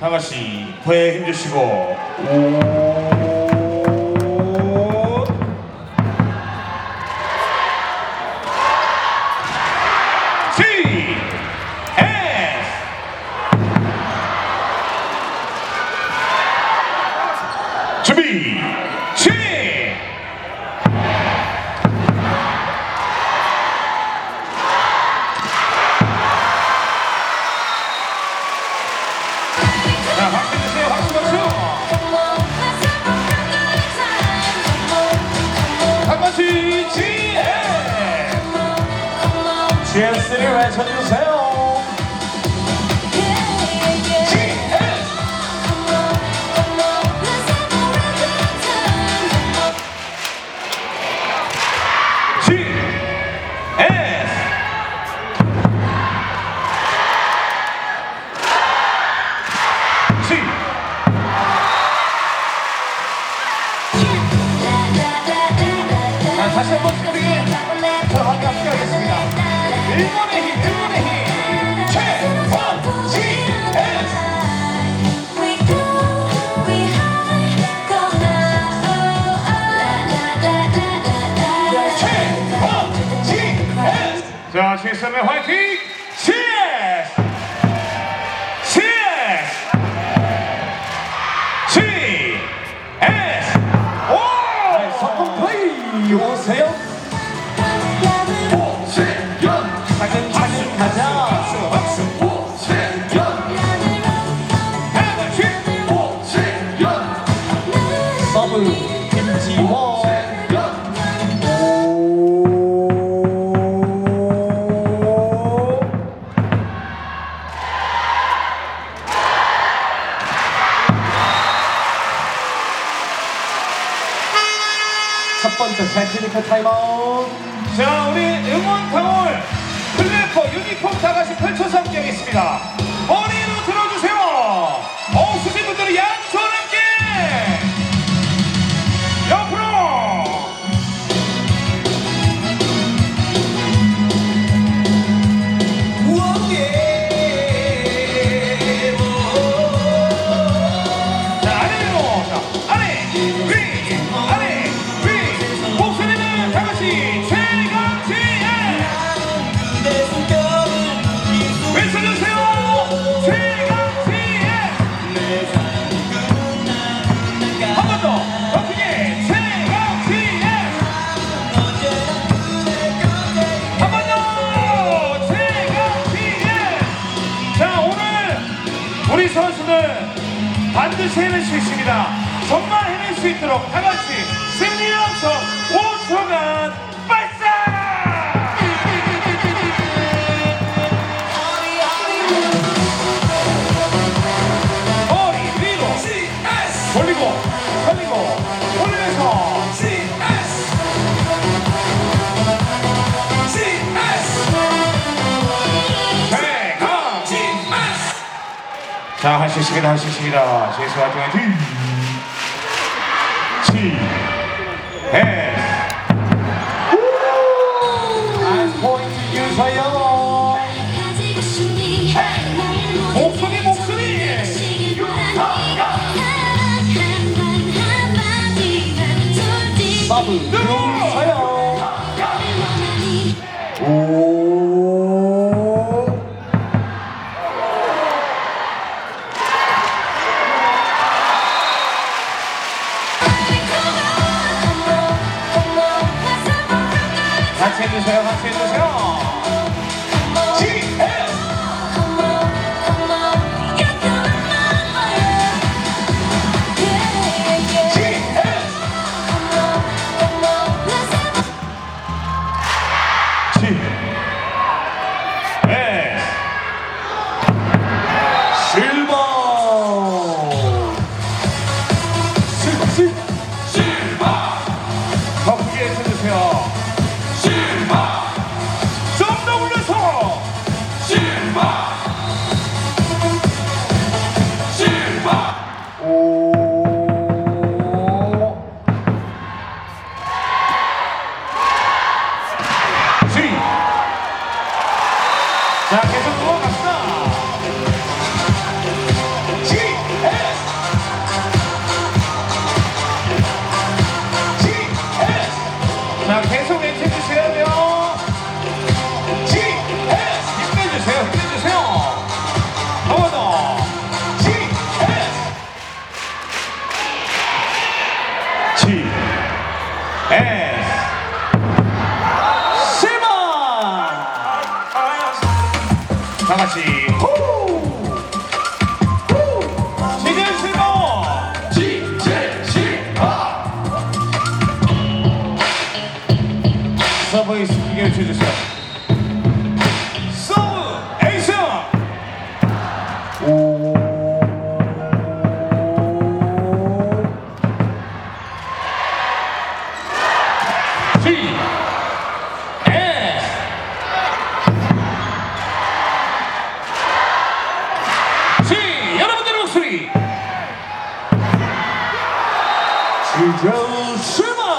다같이 더해 힘주시고. 지지해 GMC를 외쳐주세요. 就要去身边欢迎 테크니컬 타임아웃. 자 우리 응원 타올 플랫폼 유니폼 다 같이 펼쳐서 함께 하겠습니다. 헤맬 수 있습니다. 정말 해낼 수 있도록 다 같이 승리의 함성 5초간 자, 할 수 있습니다, 할 수 있습니다. 제수 화이팅, 화이팅! 치, 해! Vocês levam 박수 주세요. 서브 에이션. 오. 지. 에. 지. 여러분들의 목소리. 지정 실망.